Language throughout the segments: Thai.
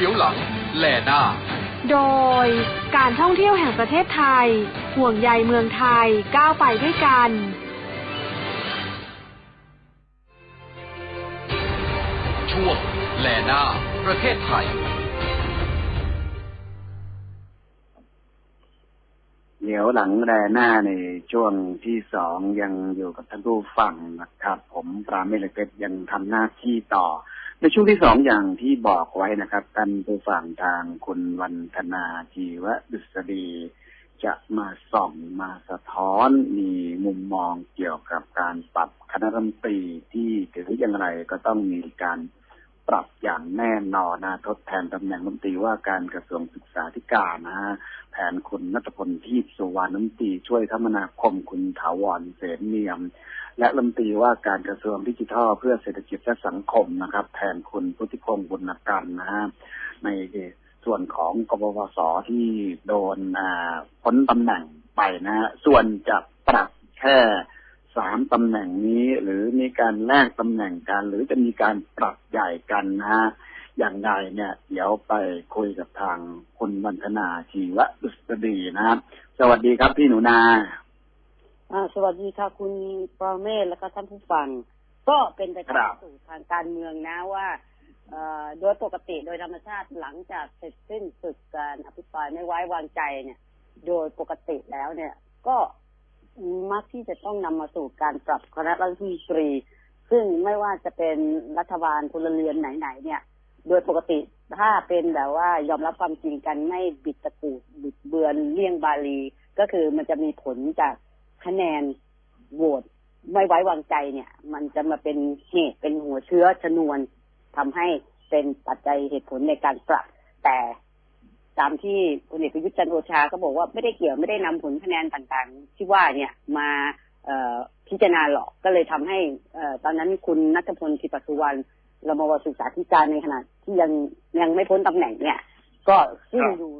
ลี้ยวหลัง แลหน้า โดยการท่องเที่ยวแห่งประเทศไทย ห่วงใยเมืองไทยก้าวไปด้วยกันช่วงแลหน้า ประเทศไทย เดี๋ยวหลังแรหน้าในช่วงที่สองยังอยู่กับท่านผู้ฟังนะครับ ผมปราเมศเพชรยังทำหน้าที่ต่อ ในช่วงที่สองอย่างที่บอกไว้นะครับท่านผู้ฟังทางคุณวันธนาจีวดุษฎีจะมาส่องมาสะท้อนมีมุมมองเกี่ยวกับการปรับคณะรัฐมนตรีที่ถืออย่างไรก็ต้องมีการปรับอย่างแน่นอนนะทดแทนตำแหน่งรัฐมนตรีว่าการกระทรวงศึกษาธิการนะฮะแทนคุณนัทพลทีพสุวรรณรัฐมนตรีช่วยคมนาคมคุณถาวรเสนเนียม และรัฐมนตรีว่าการกระทรวงดิจิทัล เพื่อเศรษฐกิจและสังคมนะครับ แทนคุณพุทธิพงศ์บุญกันนะฮะในส่วนของกบวสที่โดนพ้นตำแหน่งไปนะฮะส่วนจะปรับแค่สามตำแหน่งนี้ หรือมีการแลกตำแหน่งกัน หรือจะมีการปรับใหญ่กันนะฮะอย่างไรเนี่ย เดี๋ยวไปคุยกับทางคุณบรรณนาชีวดุษฎีนะครับ สวัสดีครับพี่หนูนา สวัสดีค่ะคุณปรเมศและก็ท่านผู้ฟัง ก็เป็นไปตามสู่ทางการเมืองนะว่าโดยปกติโดยธรรมชาติหลังจากเสร็จสิ้นสุดการอภิปรายไม่ไว้วางใจเนี่ย โดยปกติแล้วเนี่ย ก็มักที่จะต้องนำมาสู่การปรับคณะรัฐมนตรี ซึ่งไม่ว่าจะเป็นรัฐบาลพลเรือนไหนๆเนี่ย โดยปกติถ้าเป็นแบบว่ายอมรับความจริงกันไม่บิดตะกูดบิดเบือนเลี่ยงบาลี ก็คือมันจะมีผลจาก คะแนนโหวตไม่ไว้วางใจเนี่ย มันจะมาเป็นเหตุเป็นหัวเชื้อชนวนทำให้เป็นปัจจัยเหตุผลในการปรับ แต่ตามที่พลเอกประยุทธ์จันโอชาก็บอกว่าไม่ได้เกี่ยวไม่ได้นำผลคะแนนต่างๆ ที่ว่าเนี่ยมาพิจารณาหรอกก็เลยทำให้ตอนนั้นคุณนัทพลทิปสุวรรณรมวศึกษาธิการในขณะที่ยังยังไม่พ้นตำแหน่งเนี่ย ก็ซึ่งอยู่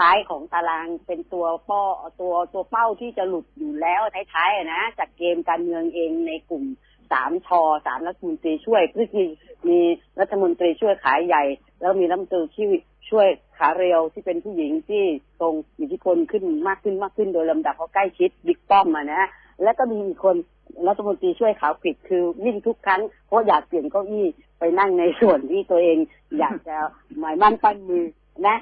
ท้ายของตารางเป็นตัวป้อตัวตัวเป้าที่จะหลุดอยู่แล้วท้ายๆนะจากเกมการเมืองเองในกลุ่มสามชอสามรัฐมนตรีช่วยคือมีรัฐมนตรีช่วยขายใหญ่ แล้วมีรัฐมนตรีที่ช่วยขาเร็วที่เป็นผู้หญิงที่ทรงอิทธิพลขึ้นมากขึ้นมากขึ้นโดยลำดับเพราะใกล้ชิดบิ๊กป้อมมานะแล้วก็มีอีกคนรัฐมนตรีช่วยขาวผิดคือวิ่งทุกครั้งเพราะอยากเปลี่ยนเก้าอี้ไปนั่งในส่วนที่ตัวเอง อยากจะหมายมั่นปั้นมือ นะ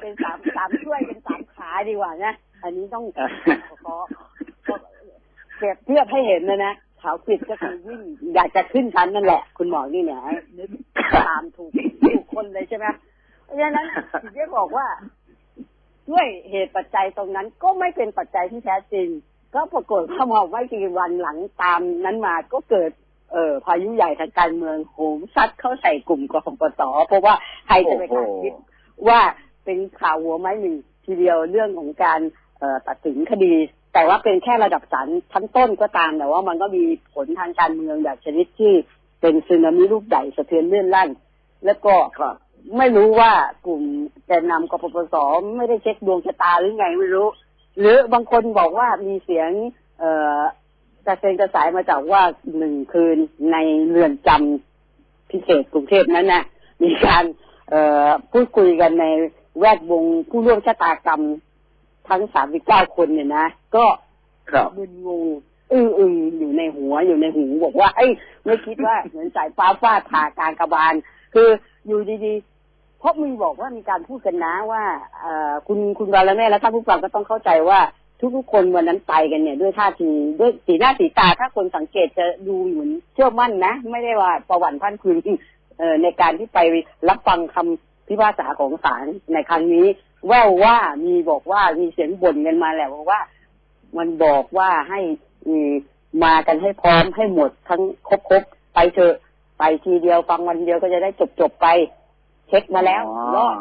เป็นสามสามช่วยเป็นสามขาดีกว่านะอันนี้ต้องขอเปรียบเทียบให้เห็นนะนะขาวปิดก็คือวิ่งอยากจะขึ้นชั้นนั่นแหละ คุณหมอนี่เนี่ยนึกตามถูกถูกคนเลยใช่ไหมเพราะฉะนั้นถึงได้บอกว่า ด้วยเหตุปัจจัยตรงนั้นก็ไม่เป็นปัจจัยที่แท้จริง ก็ปรากฏว่าพอไม่กี่วันหลังตามนั้นมาก็เกิดเอ่อพายุใหญ่ทางการเมืองโหมซัดเข้าใส่กลุ่มกองปตเพราะว่าใครจะไปคาดคิด ว่าเป็นข่าวหัวไม้หนึ่งทีเดียวเรื่องของการตัดสินคดี แต่ว่าเป็นแค่ระดับศาลชั้นต้นก็ตามแต่ว่ามันก็มีผลทางการเมืองแบบชนิดที่เป็นซึนามิลูกใหญ่สะเทือนเลื่อนลั่น แล้วก็ไม่รู้ว่ากลุ่มแกนนำกปปสไม่ได้เช็คดวงชะตาหรือไงไม่รู้ หรือบางคนบอกว่ามีเสียงเอ่อกระเซ็นกระสายมาจากว่าหนึ่งคืนในเรือนจำพิเศษกรุงเทพนั้นนะมีการเอ่อ พูดคุยกันในแวดวงผู้ร่วมชะตากรรมทั้งสามสิบเก้าคนเนี่ยนะ ก็มึนงงอึ้งอึงอยู่ในหัวอยู่ในหูบอกว่าไอ้ไม่คิดว่าเหมือนสายฟ้าฟาดผ่ากลางกระบาล คืออยู่ดีๆ เพราะมีบอกว่ามีการพูดกันนะว่าเอ่อคุณคุณบาลแม่และท่านผู้ฟังก็ต้องเข้าใจว่าทุกๆคนวันนั้นไปกันเนี่ย ด้วยท่าทีด้วยสีหน้าสีตาถ้าคนสังเกตจะดูเหมือนเชื่อมั่นนะ ไม่ได้ว่าประวัติพันคืน ในการที่ไปรับฟังคำพิพากษาของศาลในครั้งนี้ แววว่ามีบอกว่ามีเสียงบ่นกันมาแหละว่า มันบอกว่าให้มากันให้พร้อมให้หมดทั้งครบๆไปเถอะไปทีเดียวฟังวันเดียวก็จะได้จบๆไป เช็คมาแล้วรอด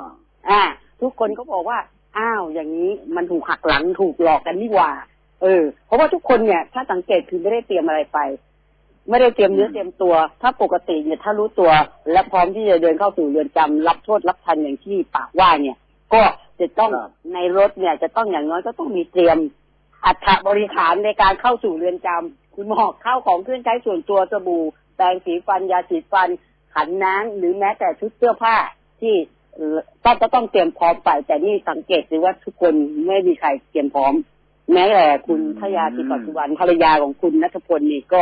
อ่า ทุกคนก็บอกว่าอ้าวอย่างนี้มันถูกหักหลังถูกหลอกกันนี่ว่า เออ เพราะว่าทุกคนเนี่ย ถ้าสังเกตคือไม่ได้เตรียมอะไรไป ไม่ได้เตรียมเนื้อเตรียมตัว ถ้าปกติเนี่ยถ้ารู้ตัว และพร้อมที่จะเดินเข้าสู่เรือนจำรับโทษรับทันอย่างที่ปากว่าเนี่ย ก็จะต้องในรถเนี่ย จะต้องอย่างน้อยก็ต้องมีเตรียมอัฐบริขารในการเข้าสู่เรือนจำคุณหมอกเข้าของเครื่องใช้ส่วนตัวสบู่แปรงสีฟันยาสีฟัน ขันน้ำหรือแม้แต่ชุดเสื้อผ้าที่ก็จะต้องเตรียมพร้อมไป แต่นี่สังเกตดูว่าทุกคนไม่มีใครเตรียมพร้อม แม้แต่คุณทยาธิปัจจุบันภรรยาของคุณนัทพลนี่ก็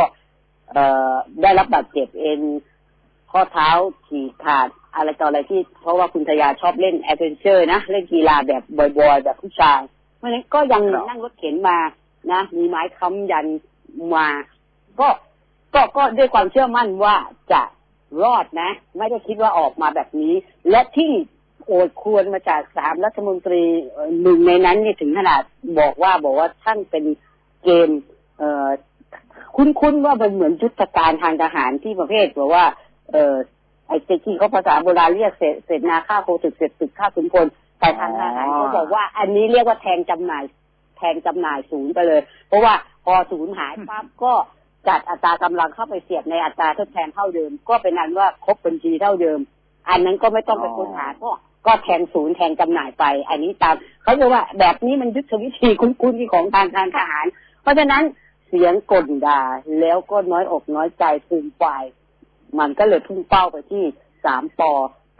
เอ่อได้รับบาดเจ็บเอ็นข้อเท้าฉีกขาดอะไรต่ออะไรที่ เพราะว่าคุณทยาชอบเล่นแอดเวนเจอร์นะเล่นกีฬาแบบบ่อยๆแบบผู้ชาย เพราะฉะนั้นก็ยังนั่งรถเข็นมานะ มีไม้ค้ำยันมา ก็ก็ก็ด้วยความเชื่อมั่นว่าจะรอดนะ ไม่ได้คิดว่าออกมาแบบนี้ และที่โอดควรมาจากสามรัฐมนตรีหนึ่งในนั้นนี่ถึงขนาดบอกว่าบอกว่าท่านเป็นเกมเอ่อ คุ้นๆว่ามันเหมือนยุทธการทางทหารที่ประเภทแบบว่า เออไอ้ที่เขาภาษาโบราณเรียกเสร็จเสร็จนาฆ่าโคศึกเสร็จศึกฆ่าขุนพลแต่ทางทหารเขาบอกว่า อันนี้เรียกว่าแทงจำหน่าย แทงจำหน่ายศูนย์ไปเลย เพราะว่าพอศูนย์หายปั๊บก็จัดอัตรากำลังเข้าไปเสียบในอัตราทดแทนเท่าเดิม ก็เป็นนั้นว่าครบบัญชีเท่าเดิม อันนั้นก็ไม่ต้องไปค้นหาก็ก็แทงศูนย์แทงจำหน่ายไป อันนี้ตามเขาจะว่าแบบนี้มันยุทธวิธีคุ้นๆที่ของทางการทหาร เพราะฉะนั้น เสียงกลด่าแล้วก็น้อยอกน้อยใจฟูมฝ่าย มันก็เลยพุ่งเป้าไปที่สามปอ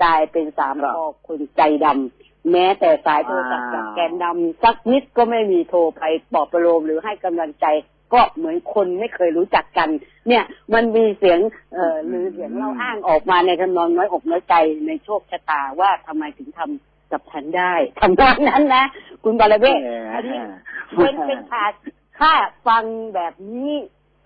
กลายเป็นสามปอคนใจดำแม้แต่สายโทรศัพท์จากแกนนำสักนิดก็ไม่มีโทรไปปลอบประโลมหรือให้กำลังใจก็เหมือนคนไม่เคยรู้จักกัน เนี่ยมันมีเสียงเอ่อหรือเสียงเล่าอ้างออกมาในทำนองน้อยอกน้อยใจในโชคชะตาว่าทำไมถึงทำกับฉันได้ทำนองนั้นนะ คุณบาลเบ้อันนี้เป็นเป็นขาด ถ้าฟังแบบนี้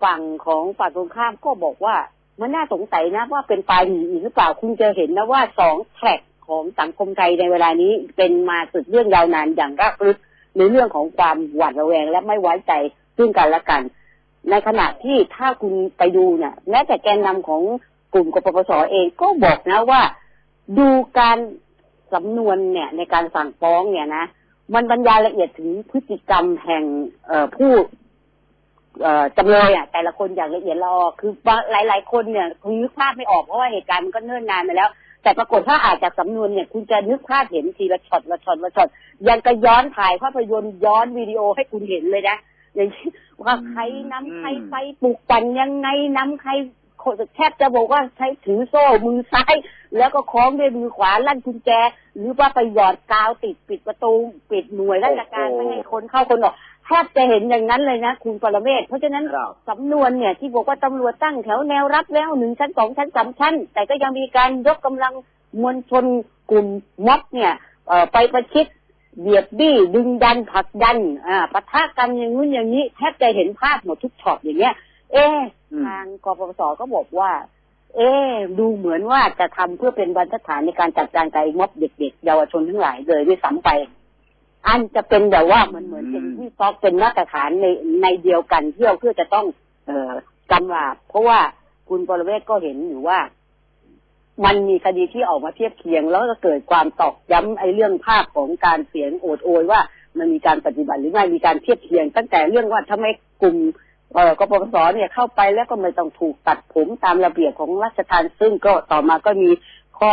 ฝั่งของฝ่ายตรงข้ามก็บอกว่ามันน่าสงสัยนะว่าเป็นปลายหนีอีกหรือเปล่าคุณจะเห็นนะว่าสองแทร็กของสังคมไทยในเวลานี้เป็นมาสุดเรื่องยาวนานอย่างรากลึกในเรื่องของความหวาดระแวงและไม่ไว้ใจซึ่งกันและกัน ในขณะที่ถ้าคุณไปดูเนี่ยแม้แต่แกนนำของกลุ่มกปปสเองก็บอกนะว่า ดูการสำนวนเนี่ยในการสั่งฟ้องเนี่ยนะ มันบรรยายละเอียดถึงพฤติกรรมแห่งผู้จำเลยอะ แต่ละคนอย่างละเอียดละออคือหลาย ๆ คนเนี่ยคุณนึกภาพไม่ออกเพราะว่าเหตุการณ์มันก็เนิ่นนานมาแล้ว แต่ปรากฏถ้าอาจจากสำนวนเนี่ย คุณจะนึกภาพเห็นทีละช็อตละช็อตละช็อตยังก็ย้อนถ่ายภาพยนตร์ย้อนวิดีโอให้คุณเห็นเลยนะอย่างว่าใครนำใครไปปลุกปั่นยังไงนำใครแทบจะบอกว่าใช้ถือโซ่มือซ้าย แล้วก็คล้องด้วยมือขวาลั่นกุญแจ หรือว่าไปหยอดกาวติดปิดประตูปิดหน่วยราชการไม่ให้คนเข้าคนออกแทบจะเห็นอย่างนั้นเลยนะคุณปรเมศเพราะฉะนั้นสำนวนเนี่ย ที่บอกว่าตำรวจตั้งแถวแนวรับแล้วหนึ่งชั้นสองชั้นสามชั้น แต่ก็ยังมีการยกกำลังมวลชนกลุ่มม็อบเนี่ยไปประชิดเบียดบี้ดึงดันผลักดันอ่าปะทะกันอย่างนู้นอย่างนี้แทบจะเห็นภาพหมดทุกช็อตอย่างเงี้ย เอ๊ทางกปปสก็บอกว่า เอ๊ดูเหมือนว่าจะทำเพื่อเป็นบรรทัดฐานในการจัดการกับม็อบเด็กๆเยาวชนทั้งหลายเลยด้วยซ้ำไป อันจะเป็นแบบว่ามันเหมือนเป็นที่ซอกเป็นมาตรฐานในในเดียวกันเที่ยวเพื่อจะต้อง เอ่อกำราบเพราะว่าคุณปรเวศก็เห็นอยู่ว่า มันมีคดีที่ออกมาเทียบเคียง แล้วก็เกิดความตอกย้ำไอ้เรื่องภาพของการเสียงโอดโอยว่ามันมีการปฏิบัติหรือไม่มีการเทียบเคียง ตั้งแต่เรื่องว่าทำไมกลุ่ม เอ่อกปปสเนี่ยเข้าไปแล้วก็ไม่ต้องถูกตัดผมตามระเบียบของราชทานซึ่งก็ต่อมาก็มีข้อ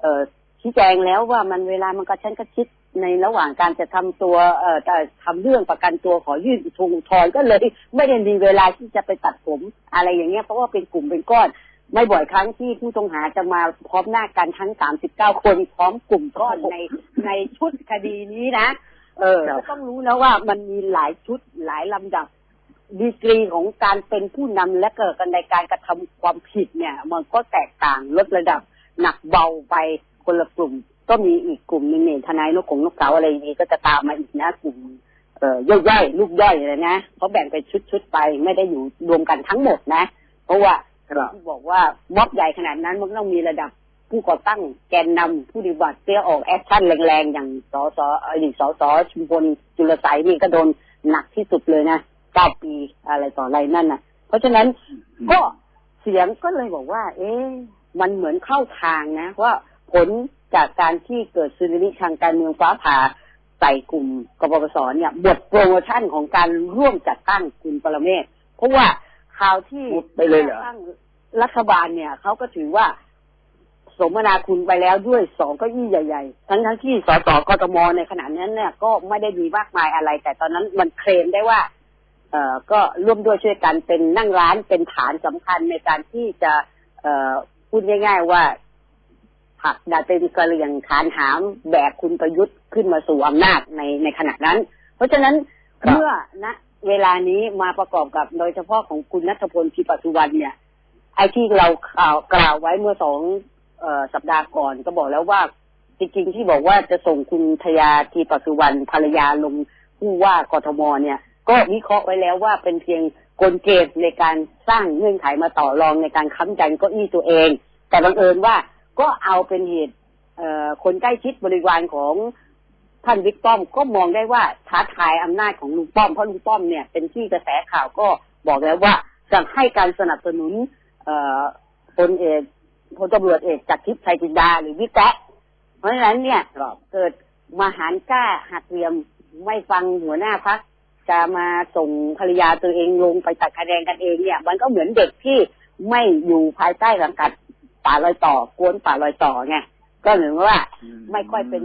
เอ่อชี้แจงแล้วว่ามันเวลามันก็ชั้นก็ชิดในระหว่างการจะทำตัวเอ่อทำเรื่องประกันตัวขอยื่นอุทธรณ์ก็เลย ไม่ได้มีเวลาที่จะไปตัดผมอะไรอย่างเงี้ยเพราะว่าเป็นกลุ่มเป็นก้อน ไม่บ่อยครั้งที่ผู้ต้องหาจะมาพร้อมหน้ากันทั้งสามสิบเก้าคนพร้อมกลุ่มก้อนในในชุดคดีนี้นะ เออต้องรู้นะว่ามันมีหลายชุดหลายลำดับ ดีกรีของการเป็นผู้นำและเกิดกันในการกระทำความผิดเนี่ย มันก็แตกต่างลดระดับหนักเบาไปคนละกลุ่ม ก็มีอีกกลุ่มหนึ่งเนี่ยทนายนกของนกเขาอะไรนี้ก็จะตามมาอีกนะกลุ่มเอ่อย่อยๆลูกย่อยเลยนะเขาแบ่งเป็นชุดๆไปไม่ได้อยู่รวมกันทั้งหมดนะ เพราะว่าที่บอกว่าม็อบใหญ่ขนาดนั้นมันต้องมีระดับผู้ก่อตั้งแกนนำผู้ดีบัติเตี้ยออกแอคชั่นแรงๆ อย่างสสอดีตสสชุมพลจุลไสนี่ก็โดนหนักที่สุดเลยนะ เก้าปีอะไรต่ออะไรนั่นนะเพราะฉะนั้นก็เสียงก็เลยบอกว่า เอ๊ะมันเหมือนเข้าทางนะว่าผลจากการที่เกิดซึนามิทางการเมืองฟ้าผ่าใส่กลุ่มกบปสเนี่ยบทโปรโมชั่นของการร่วมจัดตั้งคุณปรเมศเพราะว่าข่าวที่ไปเลยเหรอตั้งรัฐบาลเนี่ยเขาก็ถือว่าสมนาคุณไปแล้วด้วยสองก้าอี้ใหญ่ๆ ทั้งทั้งที่สสกทมในขณะนั้นเนี่ยก็ไม่ได้มีมากมายอะไร แต่ตอนนั้นมันเคลมได้ว่า ก็ร่วมด้วยช่วยกันเป็นนั่งร้านเป็นฐานสำคัญในการที่จะเอ่อพูดง่าย ๆ ว่าผลักดันเป็นกระเหลี่ยงขานหามแบกคุณประยุทธ์ขึ้นมาสู่อำนาจในในขณะนั้น เพราะฉะนั้นครับเมื่อณเวลานี้มาประกอบกับโดยเฉพาะของคุณนัทพลทีปัสุวรรณเนี่ย ไอ้ที่เรากล่าวกล่าวไว้เมื่อสองเออสัปดาห์ก่อนก็บอกแล้วว่าจริงๆที่บอกว่าจะส่งคุณทยาทีปัสุวรรณภรรยาลงผู้ว่ากทมเนี่ย ก็วิเคราะห์ไว้แล้วว่าเป็นเพียงกลเกมในการสร้างเงื่อนไขมาต่อรองในการค้ำยันเก้าอี้ตัวเอง แต่บังเอิญว่าก็เอาเป็นเหตุเอ่อคนใกล้ชิดบริวารของท่านบิ๊กป้อมก็มองได้ว่าท้าทายอำนาจของลุงป้อมเพราะลุงป้อมเนี่ยเป็นที่กระแสข่าวก็บอกแล้วว่าจะให้การสนับสนุนเอ่อพลเอกพลตำรวจเอกจากทิพย์ชัยจินดาหรือวิกแกะเพราะฉะนั้นเนี่ยครับเกิดมหารกล้าหักเหลี่ยมไม่ฟังหัวหน้าพัก จะมาส่งภรรยาตัวเองลงไปตัดคะแนนกันเองเนี่ย มันก็เหมือนเด็กที่ไม่อยู่ภายใต้สังกัดป่าลอยต่อกวนป่าลอยต่อไงก็เหมือนว่าไม่ค่อยเป็น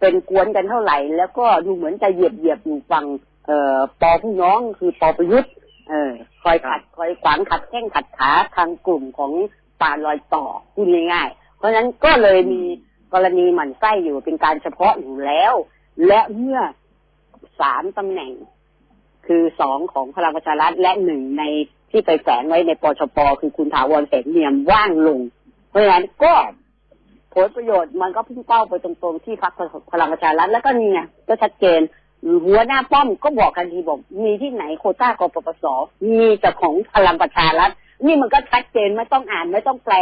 เป็นกวนกันเท่าไหร่ แล้วก็ดูเหมือนจะเหยียบเหยียบอยู่ฝั่งเอ่อปอผู้น้องคือปอประยุทธ์เออคอยขัดคอยขวางขัดแข้งขัดขาทางกลุ่มของป่าลอยต่อพูดง่ายๆเพราะฉะนั้นก็เลยมีกรณีหมั่นไส้อยู่เป็นการเฉพาะอยู่แล้ว และเมื่อสามตำแหน่ง คือสองของพลังประชารัฐและหนึ่งในที่ไปแฝงไว้ในปชปคือคุณถาวรเสนเนียมว่างลง เพราะฉะนั้นก็ผลประโยชน์มันก็พุ่งเป้าไปตรงๆที่พรรคพลังประชารัฐแล้วก็นี่ไงก็ชัดเจนหัวหน้าป้อมก็บอกกันทีบอก มีที่ไหนโคต้ากปปสมีแต่ของพลังประชารัฐนี่มันก็ชัดเจนไม่ต้องอ่านไม่ต้องแปล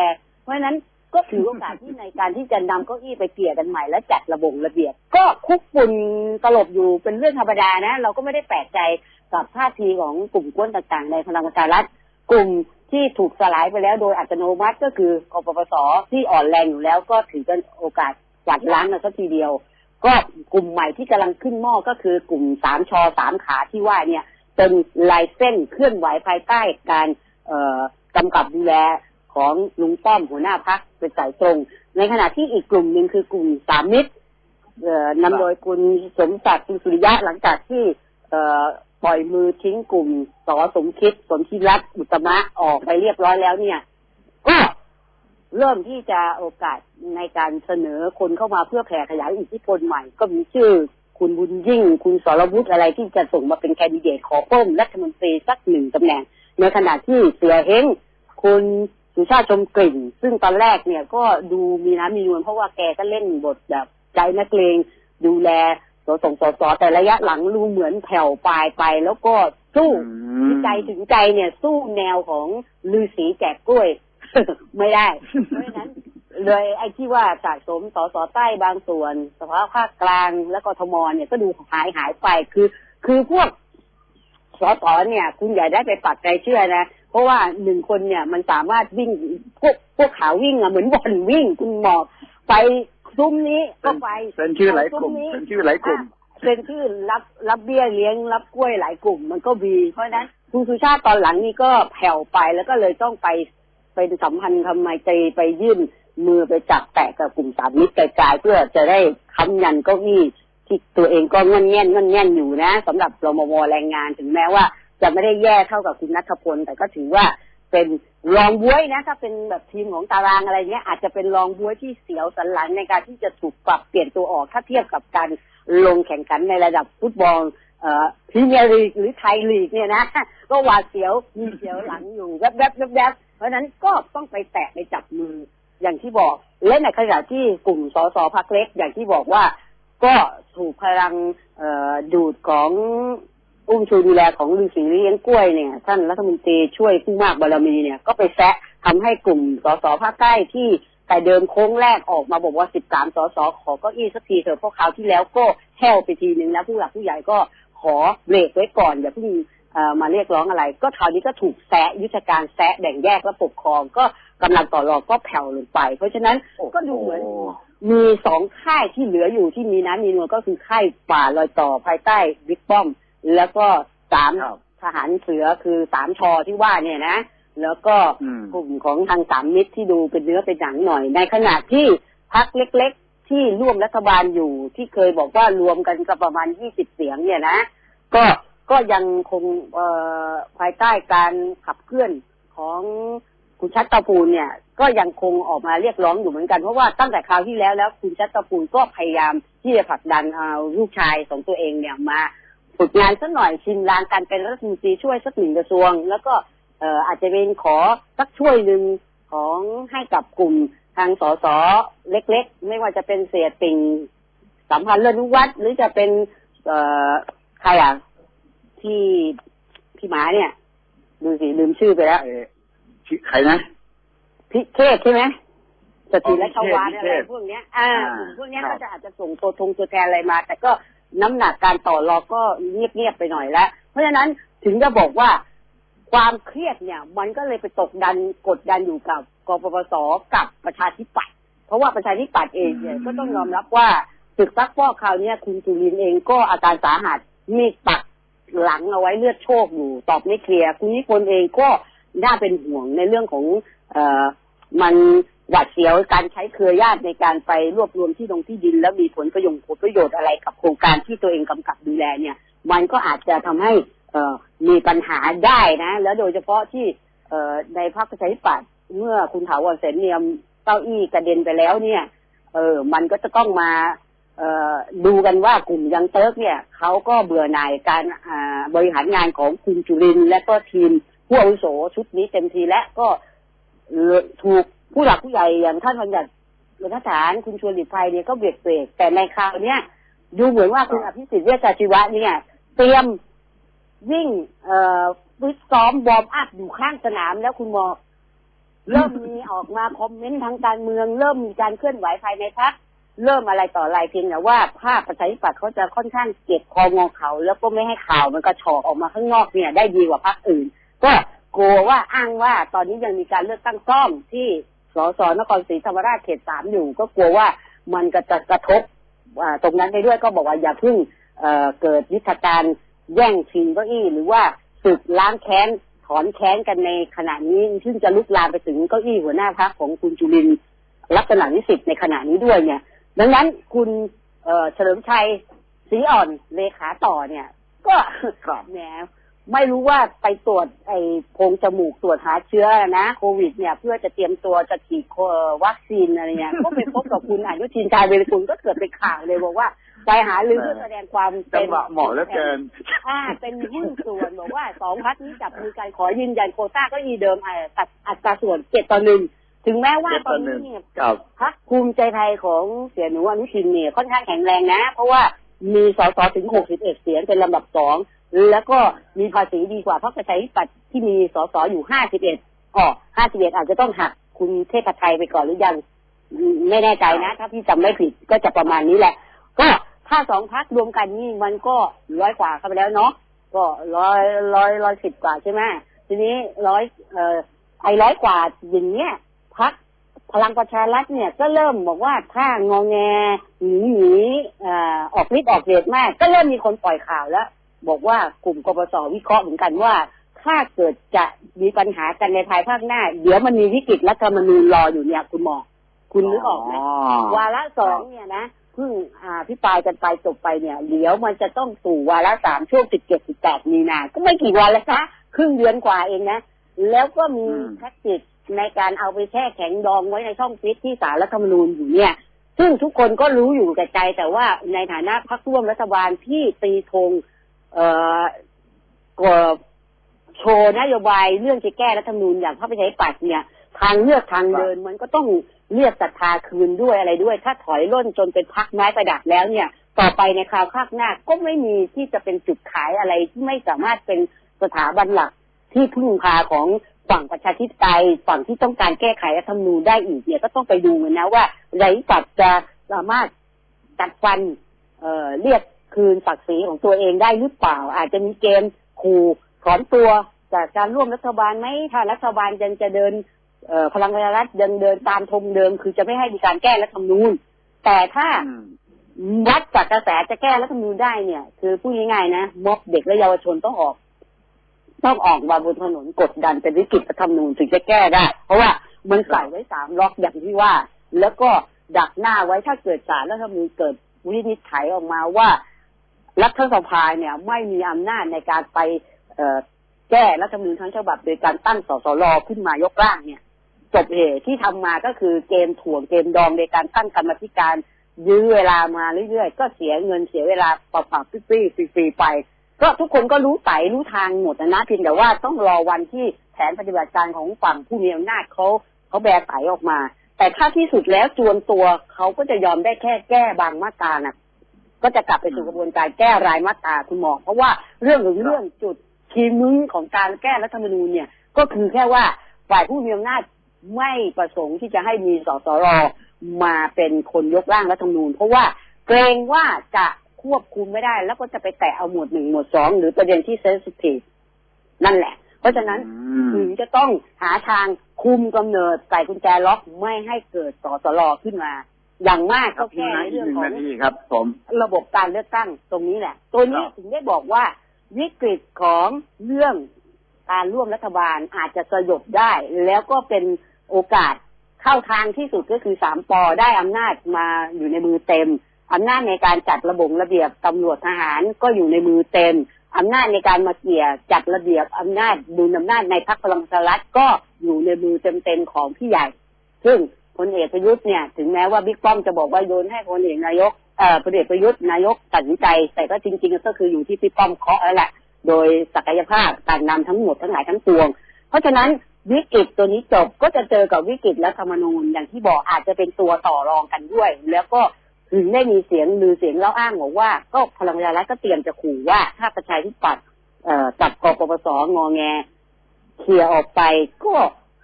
เพราะฉะนั้น ก็ถือโอกาสที่ในการที่จะนำเก้าอี้ไปเกี่ยกันใหม่และจัดระบบระเบียบ ก็คุกฝุ่นตลบอยู่เป็นเรื่องธรรมดานะ เราก็ไม่ได้แปลกใจกับท่าทีของกลุ่มก้นต่างๆ ในพลังประชารัฐกลุ่มที่ถูกสลายไปแล้วโดยอัตโนมัติก็คือกปปสที่อ่อนแรงอยู่แล้ว ก็ถือเป็นโอกาสกวาดล้างกันสักทีเดียว ก็กลุ่มใหม่ที่กำลังขึ้นหม้อก็คือกลุ่มสามชอสามขาที่ว่าเนี่ยเป็นลายเส้นเคลื่อนไหวภายใต้การกำกับดูแล ของลุงป้อมหัวหน้าพักเป็นสายตรง ในขณะที่อีกกลุ่มหนึ่งคือกลุ่มสามมิตรนำโดยคุณสมศักดิ์คุณสุริยะหลังจากที่ปล่อยมือทิ้งกลุ่มสอสมคิดสมคิรัตอุตตมะออกไปเรียบร้อยแล้วเนี่ย ก็เริ่มที่จะโอกาสในการเสนอคนเข้ามาเพื่อแผ่ขยายอิทธิพลใหม่ ก็มีชื่อคุณบุญยิ่ง คุณสรวุฒิอะไรที่จะส่งมาเป็นแคนดิเดตขอเพิ่มรัฐมนตรีสักหนึ่งตำแหน่งในขณะที่เสือเฮงคุณ สุชาติชมกลิ่น ซึ่งตอนแรกเนี่ยก็ดูมีน้ำมีนวลเพราะว่าแกก็เล่นบทแบบใจนักเลงดูแลสส่งสสแต่ระยะหลังดูเหมือนแผ่วปลายไป แล้วก็สู้อืมที่ใจถึงใจเนี่ยสู้แนวของลือสีแจกกล้วย ไม่ได้ เพราะฉะนั้นเลยไอ้ที่ว่าสะสมสสใต้บางส่วนสภาภาคกลางและกทมเนี่ยก็ดูหายหายไปคือ คือพวกสสเนี่ย คุณอย่าได้ไปปักใจเชื่อนะ เพราะว่าหนึ่งคนเนี่ยมันสามารถวิ่งพวกพวกขาวิ่งอะเหมือนบอลวิ่งคุณหมอกไปซุ้มนี้ก็ไปเป็นชื่อหลายกลุ่มซุ้นี้เป็นชื่อหลายกลุ่มเป็นชื่อรับรับเบี้ยเลี้ยงรับกล้วยหลายกลุ่ม มันก็มีเพราะฉะนั้นคุณสุชาติตอนหลังนี้ก็แผ่วไปแล้วก็เลยต้องไปไปสัมพันธ์ทำไมตรีไปยื่นมือไปจับแตะกับกลุ่มสามมิตรไกลๆเพื่อจะได้ค้ำยันเก้าอี้ที่ตัวเองก็เงนแง่นเงนแง่นอยู่นะสำหรับรมวแรงงานถึงแม้ว่า จะไม่ได้แย่เท่ากับคุณนัทพลแต่ก็ถือว่าเป็นรองบ้วยนะถ้าเป็นแบบทีมของตารางอะไรเงี้ย อาจจะเป็นรองบ้วยที่เสียวสันหลังในการที่จะถูกปรับเปลี่ยนตัวออกถ้าเทียบกับการลงแข่งขันในระดับฟุตบอลเอ่อพรีเมียร์ลีกหรือไทยลีกเนี่ยนะก็หวาดเสียวมีเสียวหลังอยู่แวบๆแวบๆแวบเพราะฉะนั้นก็ต้องไปแตะไปจับมืออย่างที่บอกและในขณะที่กลุ่มสสพักเล็กอย่างที่บอกว่าก็ถูกพลังเอ่อดูดของ อุ้มชูดูแลของฤาษีเลี้ยงกล้วยเนี่ย ท่านรัฐมนตรีช่วยผู้มากบารมีเนี่ย ก็ไปแซะทำให้กลุ่มสสภาคใต้ที่แต่เดิมโค้งแรกออกมาบอกว่า 13 สสขอเก็อี้สักทีเถอะเพราะคราวที่แล้วก็แห้วไปทีนึงแล้วผู้หลักผู้ใหญ่ก็ขอเบรกไว้ก่อนอย่าเพิ่งมาเรียกร้องอะไร ก็คราวนี้ก็ถูกแซะยุทธการแซะแบ่งแยกและปกครองก็กำลังต่อรองก็แผ่วลงไป เพราะฉะนั้นก็ดูเหมือนมีสองค่ายที่เหลืออยู่ที่มีน้ำมีนวลก็คือค่ายป่าลอยต่อภายใต้บิ๊กป้อม แล้วก็สามครับทหารเสือคือสามชอที่ว่าเนี่ยนะ แล้วก็อืมกลุ่มของทางสามมิตรที่ดูเป็นเนื้อเป็นหนังหน่อย ในขณะที่พักเล็ก ๆ ที่ร่วมรัฐบาลอยู่ที่เคยบอกว่ารวมกันก็ประมาณยี่สิบเสียงเนี่ยนะ ก็ก็ยังคงเอ่อภายใต้การขับเคลื่อนของคุณชัดตะพูลเนี่ย ก็ยังคงออกมาเรียกร้องอยู่เหมือนกันเพราะว่าตั้งแต่คราวที่แล้วแล้ว คุณชัตรภูลก็พยายามที่จะผลักดันเอาลูกชายของตัวเองเนี่ยมา ฝึกงานสักหน่อยชินลางการเป็นรัฐมนตรีช่วยสักหนึ่งกระทรวง แล้วก็เอ่ออาจจะเป็นขอสักช่วยหนึ่งของให้กับกลุ่มทางสสเล็ก ๆ ไม่ว่าจะเป็นเสียติ่งสัมพันธ์เลิศนุวัฒน์หรือจะเป็นเอ่อใครอะที่พี่หมาเนี่ย ดูสิลืมชื่อไปแล้วเอ่อชื่อใครนะพิเทศใช่ไหมสถิรชวานพิอะเทไรศพวกเนี้ย อ่าอ่าพวกเนี้ยครัก็บจะอาจจะส่งตัวทงตัวแทนอะไรมา แต่ก็ น้ำหนักการต่อรองก็เงียบๆไปหน่อยแล้ว เพราะฉะนั้นถึงจะบอกว่าความเครียดเนี่ย มันก็เลยไปตกดันกดดันอยู่กับกปปสกับประชาธิปัตย์เพราะว่าประชาธิปัตย์เองเนี่ยก็ต้องยอมรับว่าศึกซักฟอกคราวนี้คุณจุลินเองก็อาการสาหัสมีปักหลังเอาไว้เลือดโชคอยู่ตอบไม่เคลียร์คุณนิพนธ์เองก็น่าเป็นห่วงในเรื่องของเอ่อมัน หวาดเสียวการใช้เครือญาติในการไปรวบรวมที่ตรงที่ดิน แล้วมีผลประโยชน์ผลประโยชน์อะไรกับโครงการที่ตัวเองกำกับดูแลเนี่ย มันก็อาจจะทำให้เอมีปัญหาได้นะ แล้วโดยเฉพาะที่เอในพรรคประชาธิปัตย์เมื่อคุณถาวรเสนเนียมเก้าอี้กระเด็นไปแล้วเนี่ย เออมันก็จะต้องมาเอดูกันว่ากลุ่มยังเติร์กเนี่ยเขาก็เบื่อหน่ายการบริหารงานของคุณจุรินและก็ทีมผู้อาวุโสชุดนี้เต็มทีและก็ถูก ผู้หลักผู้ใหญ่อย่างท่านบัญญัติรัฐฐานคุณชวนหลีกภัยเนี่ยก็เบรกเบรกแต่ในคราวเนี้ยดูเหมือนว่าคุณอภิสิทธิ์เวชชาชีวะเนี่ยเตรียมวิ่งเอ่อฟิตซ้อมวอร์มอัพอยู่ข้างสนามแล้วคุณหมอเริ่มมีออกมาคอมเมนต์ทางการเมือง เริ่มมีการเคลื่อนไหวภายในพรรคเริ่มอะไรต่ออะไรเพียงแต่ว่าภาพประชาธิปัตย์เขาจะค่อนข้างเก็บคองอเขา แล้วก็ไม่ให้ข่าวมันกระชอกออกมาข้างนอกเนี่ย ได้ดีกว่าพรรคอื่น ก็กลัวว่าอ้างว่าตอนนี้ยังมีการเลือกตั้งซ่อมที่ สสนครศรีธรรมราชเขตสามอยู่ ก็กลัวว่ามันก็จะกระทบตรงนั้นไปด้วยก็บอกว่าอย่าเพิ่งเเกิดยุทธการแย่งชิงเก้าอี้หรือว่าศึกล้างแค้นถอนแค้นกันในขณะนี้ซึ่งจะลุกลามไปถึงเก้าอี้หัวหน้าพักของคุณจุลินร์ลักษณะนิสิตในขณะนี้ด้วยเนี่ย ดังนั้นคุณเฉลิมชัยศรีอ่อนเลขาต่อเนี่ย ก็ครับแหม ไม่รู้ว่าไปตรวจไอ้โพรงจมูกตรวจหาเชื้อนะโควิดเนี่ยเพื่อจะเตรียมตัวจะฉีดโควัคซีนอะไรเนี่ยก็ไปพบกับคุณอนุทินชาญวีรกุลก็เกิดเป็นข่าวเลยบอกว่าไปหาลือเพื่อแสดงความจัเป็งนหวะเหมาะเหลือเกินอ่าเป็นหุ้นส่วนบอกว่าสองพักนี้จับมือกันขอยืนยันโควต้าก็ยีเดิมอ่าตัดอัตราส่วนเจ็ดต่อหนึ่งถึงแม้ว่าเจ็ดตต่ออนหนึ่นี้งเนี่ยครับพักภูมิใจไทยของเสียหนูอนุทินเนี่ยค่อนข้างแข็งแรงนะ เพราะว่ามีสสถึงหกสิบเอ็ดเสียงเป็นลำดับสอง แล้วก็มีภาษีดีกว่าเพรรคประชาธิปัตย์ที่มีสสอยู่ห้าสิบเอ็ดอ๋อห้าสิบเอ็ดอาจจะต้องหักคุณเทพไทยไปก่อนหรือยังไม่แน่ใจนะ ถ้าพี่จำไม่ผิดก็จะประมาณนี้แหละ ก็ถ้าสองพักรวมกันนี่มันก็ร้อยกว่าเข้าไปแล้วเนาะก็ร้อยร้อยร้อยสิบกว่าใช่ไหมทีนี้ร้อยเอ่อไอ้ร้อยกว่าอย่างเงี้ยพักพลังประชารัฐเนี่ยก็เริ่มบอกว่าถ้างองแงหนีหนีเอ่อออกฤทธิ์ออกเดชมาก ก็เริ่มมีคนปล่อยข่าวแล้ว บอกว่ากลุ่มกบสวิเคราะห์เหมือนกันว่า ถ้าเกิดจะมีปัญหากันในภายภาคหน้า เดี๋ยวมันมีวิกฤตรัฐธรรมนูญรออยู่เนี่ยคุณหมอคุณนึกออกไหมวาระสองเนี่ยนะเพิ่งอ่าพิปรายกันไปจบไปเนี่ยเดี๋ยวมันจะต้องสู่วาระสามช่วงสิบเจ็ดสิบแปดมีนา ก็ไม่กี่วันแล้วคะครึ่งเดือนกว่าเองนะ แล้วก็มีอืมแท็กติกในการเอาไปแช่แข็งดองไว้ในช่องฟิตที่สารรัฐธรรมนูญอยู่เนี่ย ซึ่งทุกคนก็รู้อยู่แก่ใจแต่ว่าในฐานะพรรคร่วมรัฐบาลที่ตีธง เอ่อก่อโชว์นโยบายเรื่องจะแก้รัฐธรรมนูญอย่างพรรคประชาธิปัตย์เนี่ย ทางเลือกทางเดินมันก็ต้องเรียกศรัทธาคืนด้วยอะไรด้วย ถ้าถอยร่นจนเป็นพักไม้ประดับแล้วเนี่ย ต่อไปในคราวข้างหน้าก็ไม่มีที่จะเป็นจุดขายอะไรที่ไม่สามารถเป็นสถาบันหลักที่พึ่งพาของฝั่งประชาธิปไตยฝั่งที่ต้องการแก้ไขรัฐธรรมนูญได้อีกเนี่ยก็ต้องไปดูกันนะว่าไรปัตย์จะสามารถจัดฟันเอ่อเรียก คืนศักดิ์ศรีของตัวเองได้หรือเปล่า อาจจะมีเกมขู่ถอนตัวจากการร่วมรัฐบาลไหมถ้ารัฐบาลยังจะเดินเอ่อพลังประชารัฐยังเดินตามธงเดิม คือจะไม่ให้มีการแก้รัฐธรรมนูญ แต่ถ้าอืมวัดจากกระแสจะแก้รัฐธรรมนูญได้เนี่ย คือพูดง่ายๆนะม็อบเด็กและเยาวชนต้องออก ต้องออกมาบนถนนกดดันเป็นวิกฤตรัฐธรรมนูญถึงจะแก้ได้ เพราะว่ามันใส่ไว้สามล็อกอย่างที่ว่า แล้วก็ดักหน้าไว้ถ้าเกิดสารรัฐธรรมนูญเกิดวินิจฉัยออกมาว่า รัฐสภาเนี่ยไม่มีอำนาจในการไปแก้รัฐธรรมนูญทั้งฉบับโดยการตั้งสสรขึ้นมายกร่างเนี่ยจบเหตุที่ทำมาก็คือเกมถ่วงเกมดองในการตั้งกรรมธิการ ยื้อเวลามาเรื่อยๆก็เสียเงินเสียเวลาเปล่าๆฟรีๆฟรีๆไป ก็ทุกคนก็รู้ไตรู้ทางหมดนะเพียงแต่ว่าต้องรอวันที่แผนปฏิบัติการของฝั่งผู้มีอำนาจเขาเขาแบกไตออกมา แต่ถ้าที่สุดแล้วจวนตัวเขาก็จะยอมได้แค่แก้บางมาตรานะ ก็จะกลับไปสู่กระบวนการแก้รายมาตราคุณหมอ เพราะว่าเรื่องของเรื่องจุดคีย์มึงของการแก้รัฐธรรมนูญเนี่ย ก็คือแค่ว่าฝ่ายผู้มีอำนาจไม่ประสงค์ที่จะให้มีสสรมาเป็นคนยกร่างรัฐธรรมนูญ เพราะว่าเกรงว่าจะควบคุมไม่ได้ แล้วก็จะไปแตะเอาหมวดหนึ่งหมวดสองหรือประเด็นที่เซนซิทีฟนั่นแหละ เพราะฉะนั้นอืมถึงจะต้องหาทางคุมกำเนิดใส่กุญแจล็อกไม่ให้เกิดสสรขึ้นมา อย่างมากครัก็บแค่นะในอีกเรื่อหงนึ่งของนาทีครับ ผมระบบการเลือกตั้งตรงนี้แหละ ตัวนี้ครับถึงได้บอกว่า วิกฤตของเรื่องการร่วมรัฐบาลอาจจะสยบได้ แล้วก็เป็นโอกาสเข้าทางที่สุดก็คือสามปอได้อำนาจมาอยู่ในมือเต็มอำนาจในการจัดระบบระเบียบตำรวจทหารก็อยู่ในมือเต็มอำนาจในการมาเกี่ยจัดระเบียบอำนาจดุลอำนาจในพรรคพลังประชารัฐก็อยู่ในมือเต็มๆของพี่ใหญ่ ซึ่ง พลเอกประยุทธ์เนี่ยถึงแม้ว่าบิ๊กป้อมจะบอกว่าโยนให้พลเอกนายกเอ่อพลเอกประยุทธ์นายกตัดสินใจ แต่ก็จริง ๆ ก็คืออยู่ที่พี่ป้อมเคาะแล้วแหละโดยศักยภาพการนำทั้งหมดทั้งหลายทั้งปวง เพราะฉะนั้นวิกฤตตัวนี้จบก็จะเจอกับวิกฤตรัฐธรรมนูญอย่างที่บอกอาจจะเป็นตัวต่อรองกันด้วย แล้วก็ถึงได้มีเสียงลือเสียงเล่าอ้างบอกว่า ก็พลังประชารัฐก็เตรียมจะขู่ว่าถ้าประชาธิปัตย์เอ่อกับกปปสงอแงเคลียร์ออกไปก็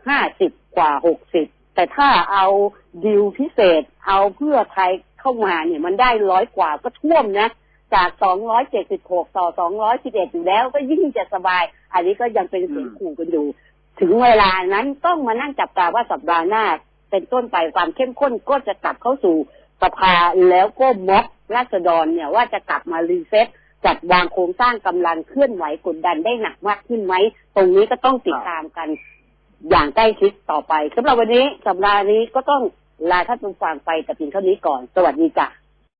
ห้าสิบกว่าหกสิบ แต่ถ้าเอาดิวพิเศษ เอาเพื่อไทยเข้ามาเนี่ยมันได้ร้อยกว่าก็ท่วมนะจากสองร้อยเจ็ดสิบหกต่อสองร้อยสิบเอ็ดอยู่แล้วก็ยิ่งจะสบาย อันนี้ก็ยังเป็นเสียงขู่กันอยู่ถึงเวลานั้นต้องมานั่งจับตาว่าสัปดาห์หน้า เป็นต้นไปความเข้มข้นก็จะกลับเข้าสู่สภาแล้วก็ม็อบราษฎรเนี่ยว่าจะกลับมารีเซ็ตจัดวางโครงสร้างกำลังเคลื่อนไหวกดดันได้หนักมากขึ้นไหม ตรงนี้ก็ต้องติดตามกัน อย่างใกล้ชิดต่อไปสำหรับวันนี้สัปดาห์นี้ก็ต้องลาท่านผู้ฟังไปแต่เพียงเท่านี้ก่อน สวัสดีจ้ะ